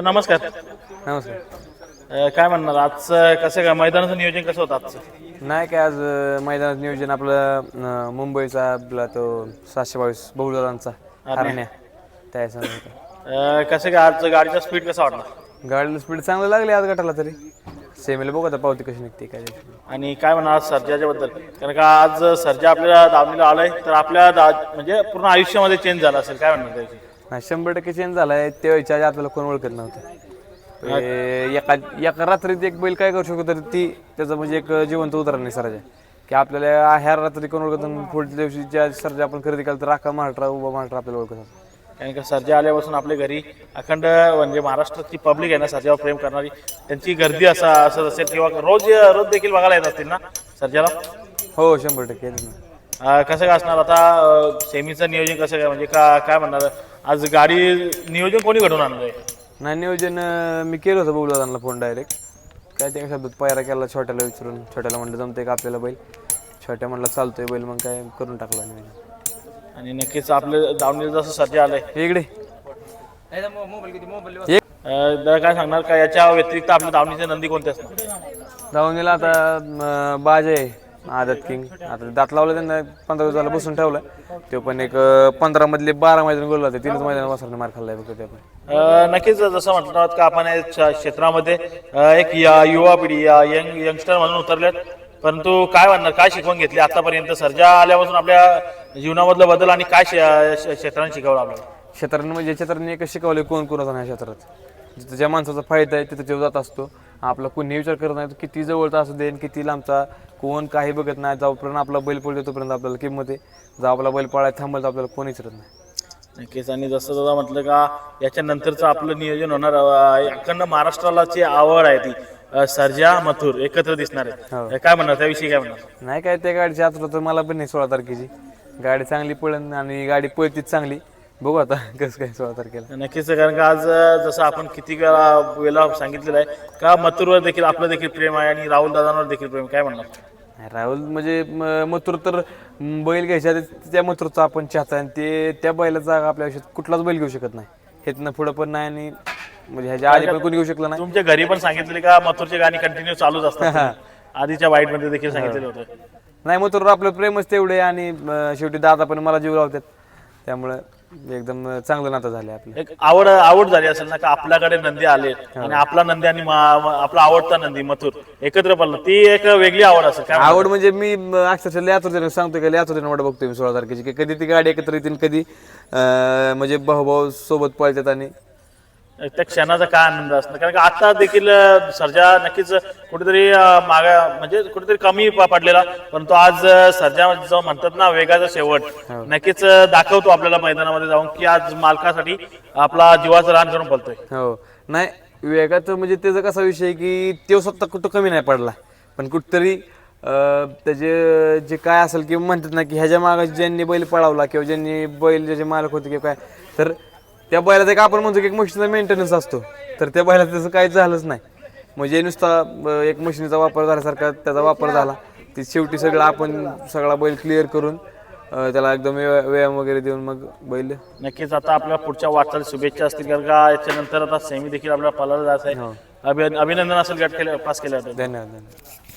नमस्कार. नमस्कार. अ, काय म्हणणार? आजचं कसं काय मैदानाचं नियोजन कसं होतं आजचं? नाही काय आज अं, मैदानात नियोजन आपलं अं, मुंबईचा आपला तो सातशे बावीस हरण्या त्या. अ, कसं काय आज गाडीचा स्पीड कसा वाटला? गाडीला स्पीड चांगलं लागली आज गटाला तरी. सेमीला बघू आता पावती कशी निघते काय ते. आणि काय म्हणणार आज सर्जाच्या बद्दल? कारण का आज सर्जा आपल्या दावणीला आलाय तर आपल्या दा म्हणजे पूर्ण आयुष्यामध्ये चेंज झाला असेल. काय म्हणणार त्याची नाही शंभर टक्के चेंज झालाय. तेव्हाच्या आधी आपल्याला कोण ओळखत नव्हतं. एका एका रात्रीत एक बैल काय करू शकतो तर ती त्याचं म्हणजे एक जिवंत उदाहरण आहे सराच्या की आपल्याला ह्या रात्री कोण ओळखत नाही, पुढच्या दिवशी ज्या सरजा आपण खरेदी केलं तर राखा महाराष्ट्र उभा महाराष्ट्र आपल्याला ओळखत. कारण का सर्जा आल्यापासून आपल्या घरी अखंड म्हणजे महाराष्ट्राची पब्लिक आहे ना सर्जावर प्रेम करणारी त्यांची गर्दी असं असत असेल किंवा रोज रोज देखील बघायला येत असतील ना सर्जाला? हो शंभर टक्के येत ना. अ, कसं काय असणार? आता सेमीचं नियोजन कसं काय म्हणजे का काय म्हणणार? आज गाडी नियोजन कोणी घडून आणलंय? नाही नियोजन अं, मी केलं होतं बघू फोन डायरेक्ट काय त्या शब्दात पायरा केला छोट्याला विचारून. छोट्याला म्हटलं जमते का आपल्याला बैल? छोट्या म्हटलं चालतोय बैल मग काय करून टाकला नियोजन आणि नक्कीच आपलं दावणीला जसं सर्जा आलंय. हे इकडे. अ, दादा काय सांगणार? का याच्या व्यतिरिक्त आपल्या दावणीचे नंदी कोणते असणार? धावून गेला आता अं, बाज आहे. आदत किंग. आता दात लावलं त्यांना पंधरा दिवस झालं बसून ठेवलं. तो पण एक पंधरा मधले बारा मैदान गोल होते तीनच मैदान वासरने मार खाल्लाय फक्त ते पण. अ, नक्कीच जसं म्हटलं आहोत का आपण या क्ष- क्षेत्रामध्ये अ, एक या- युवा पिढी या यंग यंगस्टर म्हणून उतरलेत. परंतु काय म्हणणार काय शिकवण घेतली आतापर्यंत? सर्जा आल्यापासून आपल्या जीवनामधला बदल आणि काय शे- शे- क्षेत्राने शिकवलं आपल्याला? क्षेत्राने म्हणजे क्षेत्राने एकच शिकवले कोण कोणाचा नाही क्षेत्रात. जिथं ज्या माणसाचा फायदा आहे तिथं तो जात असतो. आपला कोणी विचार करत नाही किती जवळचा असू दे आणि किती लांबचा कोण काही बघत नाही जोपर्यंत आपला बैल पळतो तोपर्यंत आपल्याला किंमत आहे. जर आपला बैल पळायला थांबल तर आपल्याला कोण विचारत नाही. नक्कीच आणि जसं दादा म्हटलं का याच्या नंतरचं आपलं नियोजन होणार अखंड महाराष्ट्राला जी आवड आहे ती. सर्जा मथुर एकत्र दिसणार आहे काय म्हणणार त्याविषयी काय म्हणणार? नाही काय त्या गाडीची आतुरता तर मला पण नाही सोळा तारखेची. गाडी चांगली पळन आणि गाडी पळतीच चांगली. बघू आता कसं काय सोळा तारखेला नक्कीच कारण का आज जसं आपण किती वेळा वेळा सांगितलेलं आहे का मथुरवर देखील आपलं देखील प्रेम आहे आणि राहुल दादांवर देखील प्रेम काय म्हणणार? नाही, राहुल म्हणजे म- मथुर तर बैल घ्यायच्या आधी त्या मथुरचा आपण चाहता आणि ते त्या बैलाचा आपल्या आयुष्यात कुठलाच बैल घेऊ शकत नाही. हेतनं पुढं पण नाही आणि म्हणजे ह्याच्या आधी पण कोणी घेऊ शकलं नाही. तुमच्या घरी पण सांगितले का मथुरचे गाणी कंटिन्यू चालूच असतात? आधीच्या वाईटमध्ये देखील सांगितलेलं होतं. नाही मथुर आपलं प्रेमच तेवढे आणि शेवटी दादा पण मला जीव लावतात. त्यामुळं एकदम चांगलं नातं झालं आपलं. एक आवड आवड झाली असेल ना का आपल्याकडे नंदी आले आणि आपला नंदी आणि मा- आपला आवडता नंदी मथुर एकत्र पडलं ती एक वेगळी आवड असेल. काय आवड म्हणजे मी म, अक्षरशः लयातुर्तीने सांगतोय का लयातुर्तीने वाट बघतोय मी सोळा तारखेची की कधी ती गाडी एकत्र येतील कधी अं, म्हणजे भाऊ सोबत पळतात आणि त्या क्षणाचा काय आनंद असणार कारण का आता देखील सर्जा नक्कीच कुठेतरी मागा म्हणजे कुठेतरी कमी पडलेला. परंतु आज सर्जा जो म्हणतात ना वेगाचा शेवट नक्कीच अ, दाखवतो आपल्याला मैदानामध्ये जाऊन की आज मालकासाठी आपला जीवाचं रान करून पळतोय. हो. नाही वेगाचं म्हणजे त्याचा कसा विषय की तो स्वतः कुठं कमी नाही पडला. पण कुठतरी त्याचे जे काय असेल किंवा म्हणतात ना की ह्याच्या मागे ज्यांनी बैल पळावला किंवा ज्यांनी बैल ज्याचे मालक होते किंवा काय तर त्या बैलाचा एक आपण म्हणतो की एक मशीनचा मेंटेनन्स असतो. तर त्या बैलाचं तसं काहीच झालंच नाही. म्हणजे नुसता अं, एक मशीनचा वापर झाल्यासारखा त्याचा वापर झाला. ती शेवटी सगळं आपण सगळा बैल क्लिअर करून अं, त्याला एकदम व्यायाम व्यायाम वगैरे देऊन मग बैल नक्कीच आता आपल्या पुढच्या वाटचाल शुभेच्छा असतील कारण का याच्यानंतर आता सेमी देखील आपल्याला पळायला जायचं आहे. अभि- अभिनंदन असेल गट केलं पास केलं होतं धन्यवाद धन्यवाद.